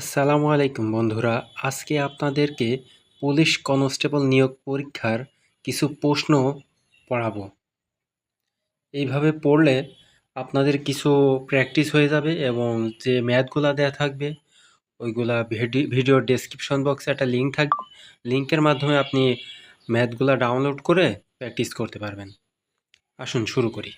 আসসালামু আলাইকুম বন্ধুরা। আজকে আপনাদেরকে পুলিশ কনস্টেবল নিয়োগ পরীক্ষার কিছু প্রশ্ন পড়াবো। এইভাবে পড়লে আপনাদের কিছু প্র্যাকটিস হয়ে যাবে এবং যে ম্যাথগুলো দেয়া থাকবে, ওইগুলা ভিডিও ডেসক্রিপশন বক্সে একটা লিঙ্ক থাকবে লিঙ্কের মাধ্যমে আপনি ম্যাথগুলো ডাউনলোড করে প্র্যাকটিস করতে পারবেন। আসুন শুরু করি।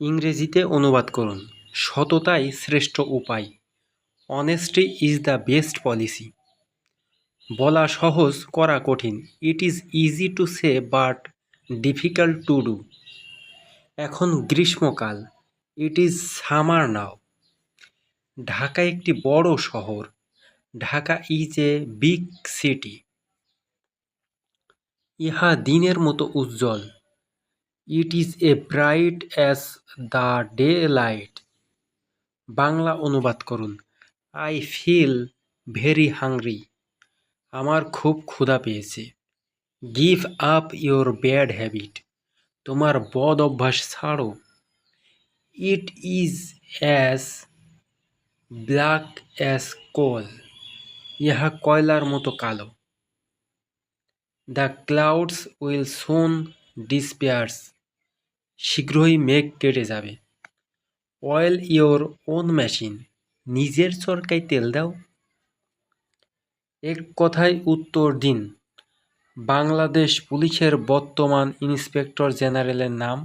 ইংরেজিতে অনুবাদ করুন। সততাই শ্রেষ্ঠ উপায়। Honesty is the best policy বলা সহজ, করা কঠিন। It is easy to say but difficult to do এখন গ্রীষ্মকাল। It is summer now Dhaka একটি বড় শহর। Dhaka is a big city ইহা দিনের মতো উজ্জ্বল। It is a bright as the day light Bangla অনুবাদ করুন। আই ফিল ভেরি হাংরি আমার খুব ক্ষুধা পেয়েছে। Give up your bad habit তোমার বদ অভ্যাস ছাড়ো। It is as black as coal ইহা কয়লার মতো কালো। The clouds will soon disappears শীঘ্রই মেঘ কেটে যাবে। অয়েল ইয়োর ওন মেশিন নিজের চরকায় তেল দাও। এক কথায় উত্তর দিন। বাংলাদেশ পুলিশের বর্তমান ইন্সপেক্টর জেনারেলের নাম।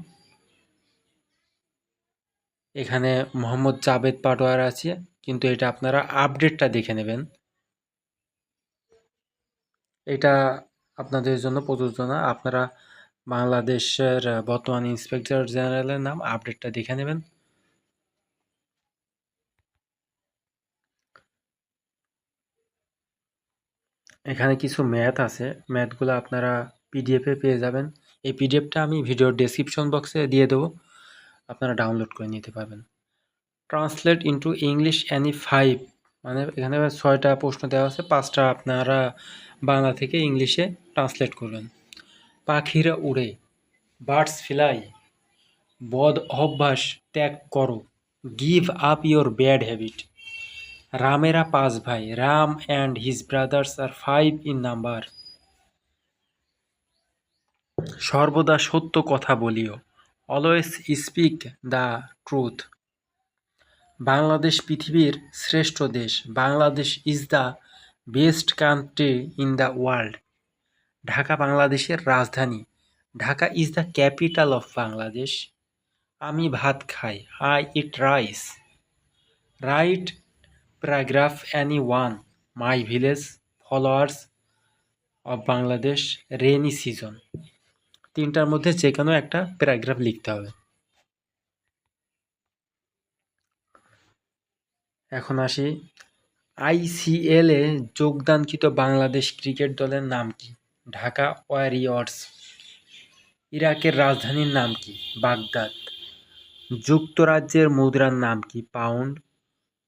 এখানে মোহাম্মদ জাবেদ পাটোয়ার আছে, কিন্তু এটা আপনারা আপডেটটা দেখে নেবেন। এটা আপনাদের জন্য প্রযোজ্য না, আপনারা বাংলাদেশের বর্তমান ইন্সপেক্টর জেনারেলের নাম আপডেটটা দেখে নেবেন। এখানে কিছু ম্যাথ আছে। ম্যাথগুলো আপনারা পিডিএফে পেয়ে যাবেন। এই পিডিএফটা আমি ভিডিওর ডেসক্রিপশন বক্সে দিয়ে দেবো। আপনারা ডাউনলোড করে নিতে পারবেন। Translate into English any five মানে এখানে ছয়টা প্রশ্ন দেওয়া আছে। পাঁচটা আপনারা বাংলা থেকে ইংলিশে ট্রান্সলেট করবেন। পাখিরা উড়ে বার্ডস ফ্লাই বদ অভ্যাস ত্যাগ করো give up your bad habit রামেরা পাঁচ ভাই, Ram and his brothers are five in number সর্বদা সত্য কথা বলিও always speak the truth Bangladesh পৃথিবীর শ্রেষ্ঠ দেশ, Bangladesh is the best country in the world Dhaka বাংলাদেশের রাজধানী, Dhaka is the capital of Bangladesh. আমি ভাত খাই I eat rice write paragraph any one my village followers of Bangladesh rainy season তিনটার মধ্যে যে কোনো একটা প্যারাগ্রাফ লিখতে হবে। এখন আসি। আইসিএলে যোগদানকৃত বাংলাদেশ ক্রিকেট দলের নাম কি? ঢাকা ওয়ারিয়র্স। ইরাকের রাজধানীর নাম কি? বাগদাদ। যুক্তরাজ্যের মুদ্রার নাম কি? পাউন্ড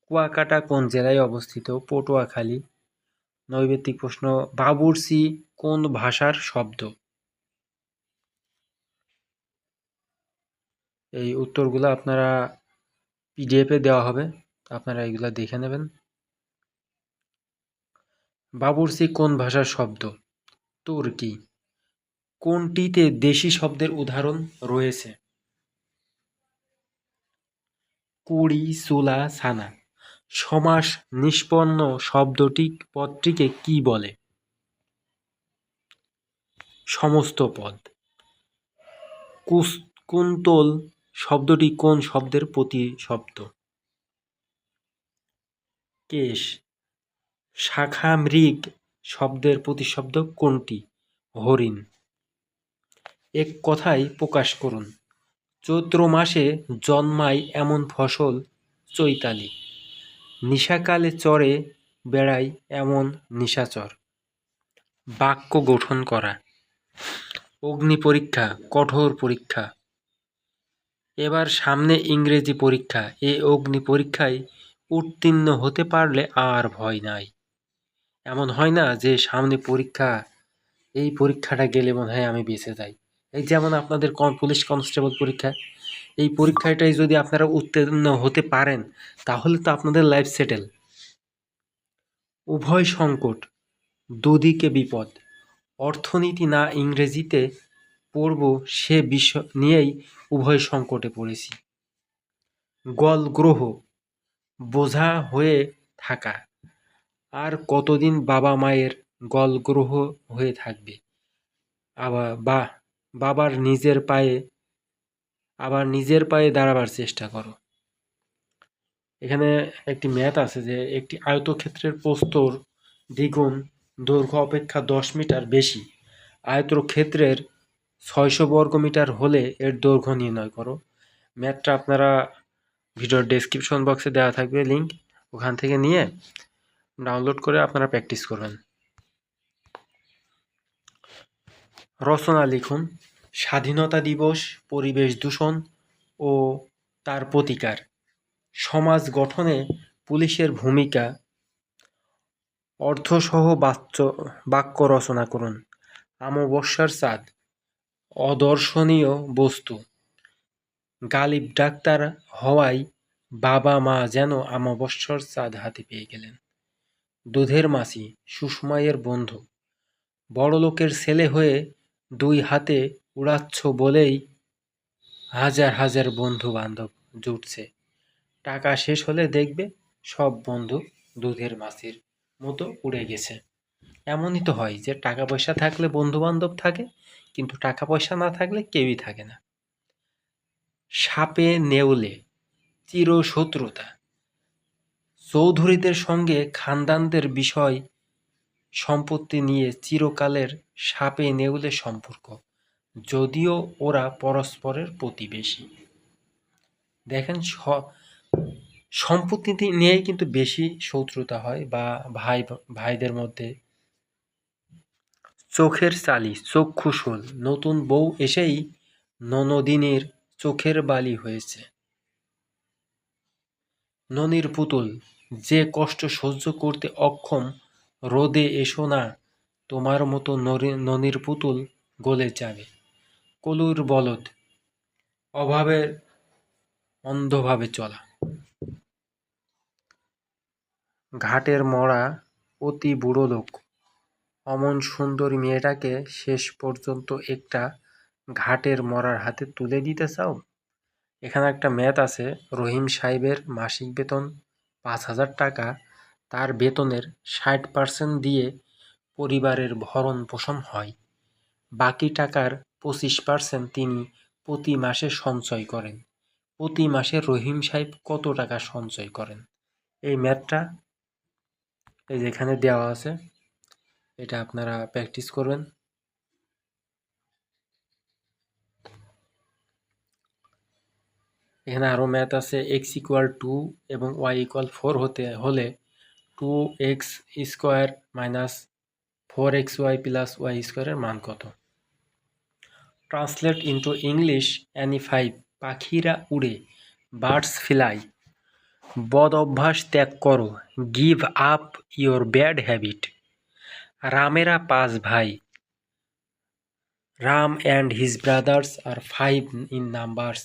কুয়াকাটা কোন জেলায় অবস্থিত? পটুয়াখালী। নৈবেত্তিক প্রশ্ন বাবুরসি কোন ভাষার শব্দ? এই উত্তরগুলো আপনারা পিডিএফে দেওয়া হবে। আপনারা এগুলা দেখে নেবেন। বাবুরসি কোন ভাষার শব্দ? তুর্কি। কোনটিতে দেশি শব্দের উদাহরণ রয়েছে? কুড়ি, সুলা, সানা। সমাস নিষ্পন্ন শব্দটি পদটিকে কি বলে? সমস্ত পদ। কুন্তল শব্দটি কোন শব্দের প্রতিশব্দ? কেশ। শাখা মৃগ শব্দের প্রতিশব্দ কোনটি? হরিণ। এক কথায় প্রকাশ করুন। চৈত্র মাসে জন্মায় এমন ফসল চৈতালি। নিশাকালে চরে বেড়ায় এমন নিশাচর। বাক্য গঠন করা। অগ্নি পরীক্ষা, কঠোর পরীক্ষা। এবার সামনে ইংরেজি পরীক্ষা। এ অগ্নি পরীক্ষায় উত্তীর্ণ হতে পারলে আর ভয় নাই। এমন হয় না যে সামনে পরীক্ষা, এই পরীক্ষাটা গেলে মনে হয় আমি বেঁচে যাই। এই যেমন আপনাদের পুলিশ কনস্টেবল পরীক্ষা এই পরীক্ষাটাই যদি আপনারা উত্তীর্ণ হতে পারেন, তাহলে তো আপনাদের লাইফ সেটেল উভয় সংকট, দুদিকে বিপদ। অর্থনীতি না ইংরেজিতে পড়ব সে বিষয় নিয়েই উভয় সংকটে পড়েছি। গল গ্রহ, বোঝা হয়ে থাকা। আর কতদিন বাবা মায়ের গল গ্রহ হয়ে থাকবে? আবার বা, বাবার নিজের পায়ে আবার নিজের পায়ে দাঁড়াবার চেষ্টা করো। এখানে একটি ম্যাথ আছে যে একটি আয়তক্ষেত্রের প্রস্তর দ্বিগুণ দৈর্ঘ্য অপেক্ষা দশ মিটার বেশি। আয়তক্ষেত্রের ছয়শো বর্গ মিটার হলে এর দৈর্ঘ্য নির্ণয় করো। ম্যাথটা আপনারা ভিডিওর ডেসক্রিপশন বক্সে দেওয়া থাকবে লিঙ্ক ওখান থেকে নিয়ে ডাউনলোড করে আপনারা প্র্যাকটিস করবেন। রচনা লিখুন। স্বাধীনতা দিবস, পরিবেশ দূষণ ও তার প্রতিকার। সমাজ গঠনে পুলিশের ভূমিকা। অর্থসহ বাচ্য, বাক্য রচনা করুন। অমাবস্যার চাঁদ অদর্শনীয় বস্তু। গালিব ডাক্তার হওয়ায় বাবা মা যেন অমাবস্যার চাঁদ হাতে পেয়ে গেলেন। দুধের মাসি সুষমায়ের বন্ধু। বড়লোকের ছেলে হয়ে দুই হাতে উড়াচ্ছ বলেই হাজার হাজার বন্ধু বান্ধব জুটছে। টাকা শেষ হলে দেখবে সব বন্ধু দুধের মাছির মতো উড়ে গেছে। এমনই তো হয় যে টাকা পয়সা থাকলে বন্ধু বান্ধব থাকে, কিন্তু টাকা পয়সা না থাকলে কেউই থাকে না। সাপে নেউলে, চিরশত্রুতা। চৌধুরীদের সঙ্গে খানদানদের বিষয় সম্পত্তি নিয়ে চিরকালের সাপে নেউলে সম্পর্ক। যদিও ওরা পরস্পরের প্রতিবেশী। দেখেন সম্পত্তি নিয়েই কিন্তু বেশি শত্রুতা হয় বা ভাই, ভাইদের মধ্যে। চোখের চালি চক্ষুশূল নতুন বউ এসেই ননদিনের চোখের বালি হয়েছে। ননির পুতুল, যে কষ্ট সহ্য করতে অক্ষম, রোদে এসো না, তোমার মতো নরি- ননির পুতুল গলে যাবে। কলুর বলদ। অভাবের অন্ধভাবে চলা। ঘাটের মরা অতি বুড়ো লোক। অমন সুন্দরী মেয়েটাকে শেষ পর্যন্ত একটা ঘাটের মরার হাতে তুলে দিতে চাও? এখানে একটা ম্যাথ আছে, রহিম সাহেবের মাসিক বেতন পাঁচ হাজার টাকা, তার বেতনের ষাট পার্সেন্ট দিয়ে পরিবারের ভরণ পোষণ হয়। বাকি টাকার পঁচিশ পার্সেন্ট তিনি প্রতি মাসে সঞ্চয় করেন। প্রতি মাসে রহিম সাহেব কত টাকা সঞ্চয় করেন? এই ম্যাথটা এই যেখানে দেওয়া আছে, এটা আপনারা প্র্যাকটিস করবেন। এখানে আরও ম্যাথ আছে এক্স ইকুয়াল টু এবং ওয়াই ইকুয়াল ফোর হতে, হলে two X square minus four X Y plus Y স্কোয়ারের মান কত? Translate into English any five. পাখিরা উড়ে, বার্ডস ফ্লাই। বদ অভ্যাস ত্যাগ করো, give up your bad habit. রামেরা পাঁচ ভাই। Ram and his brothers are five in numbers.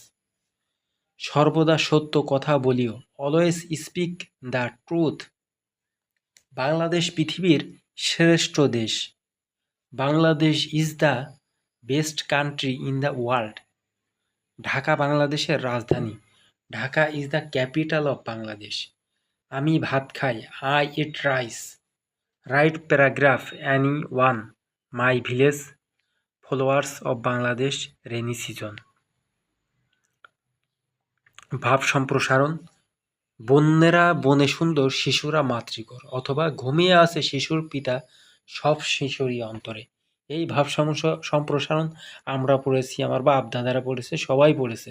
সর্বদা সত্য কথা বলিও, always speak the truth. Bangladesh পৃথিবীর শ্রেষ্ঠ দেশ। Bangladesh is the best country in the world. Dhaka, বাংলাদেশের রাজধানী। Dhaka is the capital of Bangladesh. আমি ভাত খাই, I eat rice. Write paragraph any one, my village followers of Bangladesh rainy season. ভাব সম্প্রসারণ, বন্যেরা বনে সুন্দর, শিশুরা মাতৃকর অথবা ঘুমিয়ে আছে শিশুর পিতা সব শিশুরই অন্তরে। এই ভাব সম্প্রসারণ আমরা পড়েছি, আমার বাপ দাদারা পড়েছে, সবাই পড়েছে।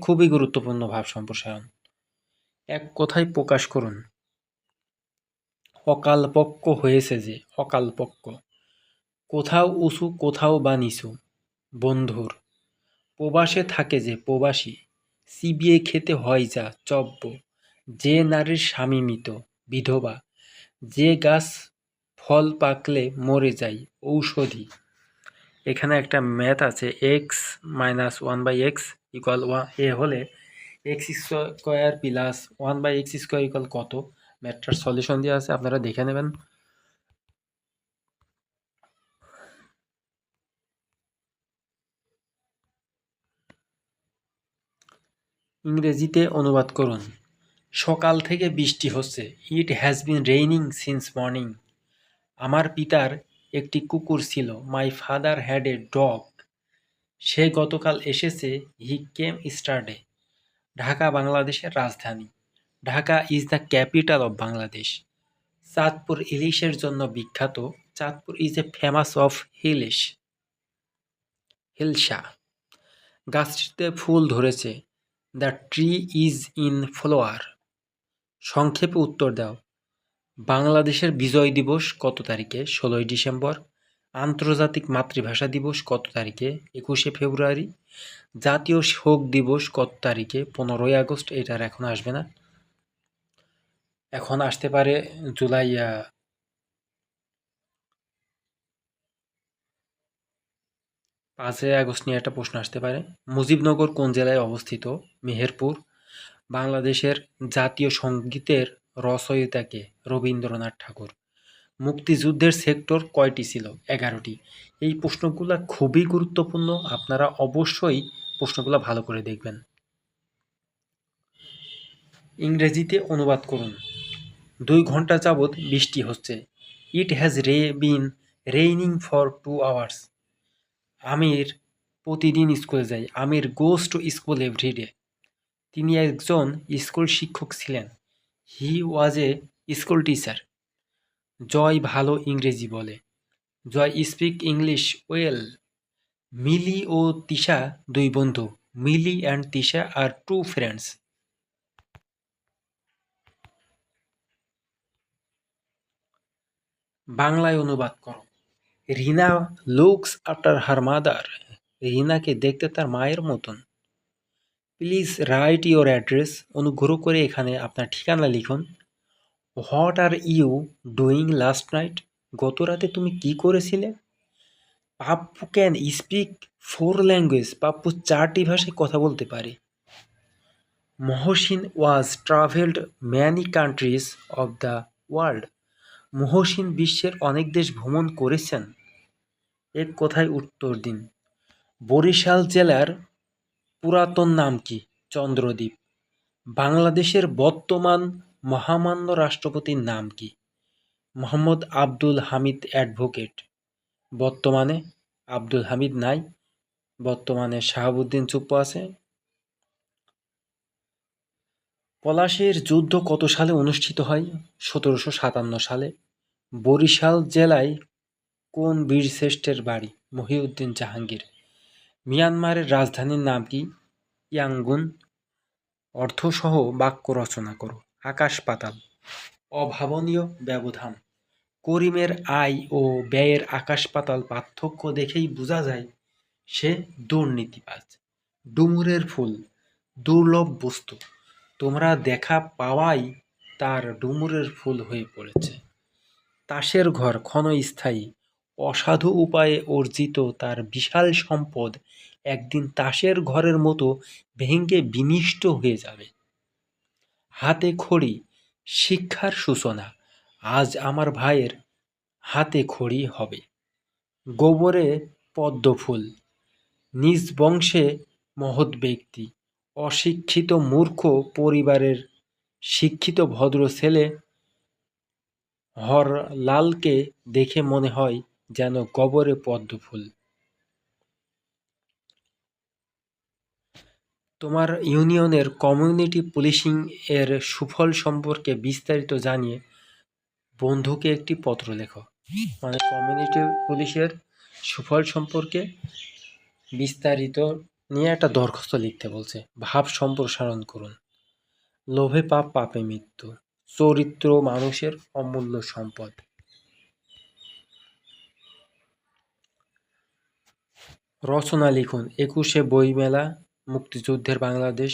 খুবই গুরুত্বপূর্ণ ভাব সম্প্রসারণ এক কথায় প্রকাশ করুন। অকালপক্ষ হয়েছে যে অকালপক্ষ কোথাও উঁচু, কোথাও বা নিচু, বন্ধুর। প্রবাসে থাকে যে, প্রবাসী। চিবিয়ে খেতে হয় যা, চব্য। যে নারীর স্বামী মৃত, বিধবা। যে গাছ ফল পাকলে মরে যায় ঔষধি। এখানে একটা ম্যাথ আছে X minus one by X equal one এ হলে X square plus one by X square equal কত? ম্যাথটার সলিউশন দেওয়া আছে, আপনারা দেখে নেবেন। ইংরেজিতে অনুবাদ করুন, সকাল থেকে বৃষ্টি হচ্ছে it has been raining since morning আমার পিতার একটি কুকুর ছিল। My father had a dog সে গতকাল এসেছে। হি কেম স্টারডে ঢাকা, বাংলাদেশের রাজধানী। Dhaka is the capital of Bangladesh Chandpur ইলিশের জন্য বিখ্যাত। Chandpur is a famous of hilsa. Hilsa গাছটিতে ফুল ধরেছে। The tree is in flower সংক্ষেপে উত্তর দাও। বাংলাদেশের বিজয় দিবস কত তারিখে? ষোলোই ডিসেম্বর। আন্তর্জাতিক মাতৃভাষা দিবস কত তারিখে? একুশে ফেব্রুয়ারি। জাতীয় শোক দিবস কত তারিখে? পনেরোই আগস্ট। এটার এখন আসবে না। এখন আসতে পারে জুলাই পাঁচই আগস্ট নিয়ে একটা প্রশ্ন আসতে পারে। মুজিবনগর কোন জেলায় অবস্থিত? মেহেরপুর। বাংলাদেশের জাতীয় সঙ্গীতের রচয়িতাকে রবীন্দ্রনাথ ঠাকুর। মুক্তিযুদ্ধের সেক্টর কয়টি ছিল? এগারোটি। এই প্রশ্নগুলো খুবই গুরুত্বপূর্ণ। আপনারা অবশ্যই প্রশ্নগুলো ভালো করে দেখবেন। ইংরেজিতে অনুবাদ করুন। দুই ঘণ্টা যাবৎ বৃষ্টি হচ্ছে। ইট হ্যাজ রে, been raining for two hours. Amir প্রতিদিন স্কুলে যায়। Amir goes to school everyday. তিনি একজন স্কুল শিক্ষক ছিলেন। হি ওয়াজ এ স্কুল টিচার জয় ভালো ইংরেজি বলে। Joy speak English well Mili ও তিশা দুই বন্ধু। Mili and Tisha are two friends বাংলায় অনুবাদ করো। Rina looks after her mother রিনাকে দেখতে তার মায়ের মতন। প্লিজ রাইট ইওর অ্যাড্রেস অনুগ্রহ করে এখানে আপনার ঠিকানা লিখুন। What are you doing last night গত রাতে তুমি কি করেছিলে? Pappu can speak four language Pappu চারটি ভাষায় কথা বলতে পারে। Mohsin was travelled many countries of the world Mohsin বিশ্বের অনেক দেশ ভ্রমণ করেছেন। এক কথায় উত্তর দিন। বরিশাল জেলার পুরাতন নাম কি? চন্দ্রদ্বীপ। বাংলাদেশের বর্তমান মহামান্য রাষ্ট্রপতির নাম কি? মোহাম্মদ আব্দুল হামিদ অ্যাডভোকেট। বর্তমানে আব্দুল হামিদ নাই। বর্তমানে শাহাবুদ্দিন চুপ্পু আছে। পলাশের যুদ্ধ কত সালে অনুষ্ঠিত হয়? সতেরোশো সাতান্ন সালে। বরিশাল জেলায় কোন বীরশ্রেষ্ঠের বাড়ি? মহিউদ্দিন জাহাঙ্গীর। মিয়ানমারের রাজধানীর নাম কি? ইয়াঙ্গুন। অর্থসহ বাক্য রচনা করো। আকাশ পাতাল। অভাবনীয় ব্যবধান। করিমের আয় ও ব্যয়ের আকাশ পাতাল পার্থক্য দেখেই বোঝা যায়, সে দুর্নীতিবাজ। ডুমুরের ফুল, দুর্লভ বস্তু। তোমরা দেখা পাওয়াই তার ডুমুরের ফুল হয়ে পড়েছে। তাসের ঘর ক্ষণস্থায়ী। অসাধু উপায়ে অর্জিত তার বিশাল সম্পদ একদিন তাসের ঘরের মতো ভেঙে বিনিষ্ট হয়ে যাবে। হাতে খড়ি, শিক্ষার সূচনা, আজ আমার ভাইয়ের হাতে খড়ি হবে। গোবরে পদ্মফুল নিজ বংশে মহৎ ব্যক্তি, অশিক্ষিত মূর্খ পরিবারের শিক্ষিত ভদ্র ছেলে হরলালকে দেখে মনে হয় যেন গবরে পদ্ম ফুল। তোমার ইউনিয়নের কমিউনিটি পুলিশিং এর সুফল সম্পর্কে বিস্তারিত জানিয়ে বন্ধুকে একটি পত্র লেখো। মানে কমিউনিটি পুলিশের সুফল সম্পর্কে বিস্তারিত নিয়ে একটা দরখাস্ত লিখতে বলছে। ভাব সম্প্রসারণ করুন। লোভে পাপ, পাপে মৃত্যু। চরিত্র মানুষের অমূল্য সম্পদ। রচনা লিখুন। একুশে বইমেলা, মুক্তিযুদ্ধের বাংলাদেশ,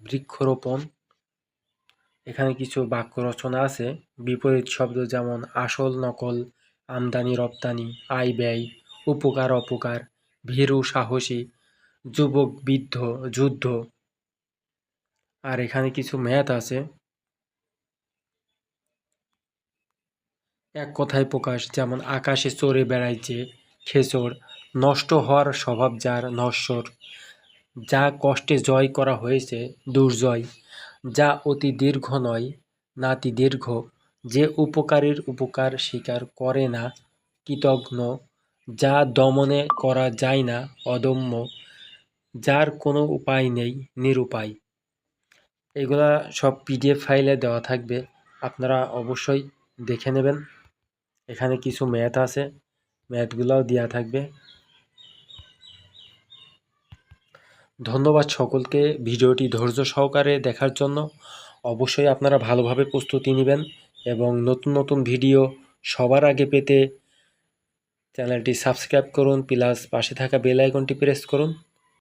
বৃক্ষরোপণ। এখানে কিছু বাক্য রচনা আছে। বিপরীত শব্দ যেমন আসল নকল, আমদানি রপ্তানি, আয় ব্যয়, উপকার অপকার, ভীরু সাহসী, যুবক বৃদ্ধ, যুদ্ধ। আর এখানে কিছু ম্যাথ আছে। এক কথায় প্রকাশ যেমন আকাশে চড়ে বেড়াইছে খেচর নষ্ট হওয়ার স্বভাব যার নশ্বর, যা কষ্টে জয় করা হয়েছে দুর্জয়, যা অতি দীর্ঘ নয়, নাতি দীর্ঘ, যে উপকারীর উপকার স্বীকার করে না, কৃতঘ্ন, যা দমনে করা যায় না, অদম্য, যার কোনো উপায় নেই, নিরুপায়। এগুলা সব পিডিএফ ফাইলে দেওয়া থাকবে, আপনারা অবশ্যই দেখে নেবেন। এখানে কিছু ম্যাথ আছে, ম্যাথগুলোও দেওয়া থাকবে। ধন্যবাদ সকলকে ভিডিওটি ধৈর্য সহকারে দেখার জন্য। অবশ্যই আপনারা ভালোভাবে প্রস্তুতি নেবেন এবং নতুন নতুন ভিডিও সবার আগে পেতে চ্যানেলটি সাবস্ক্রাইব করুন, প্লাস পাশে থাকা বেল আইকনটি প্রেস করুন।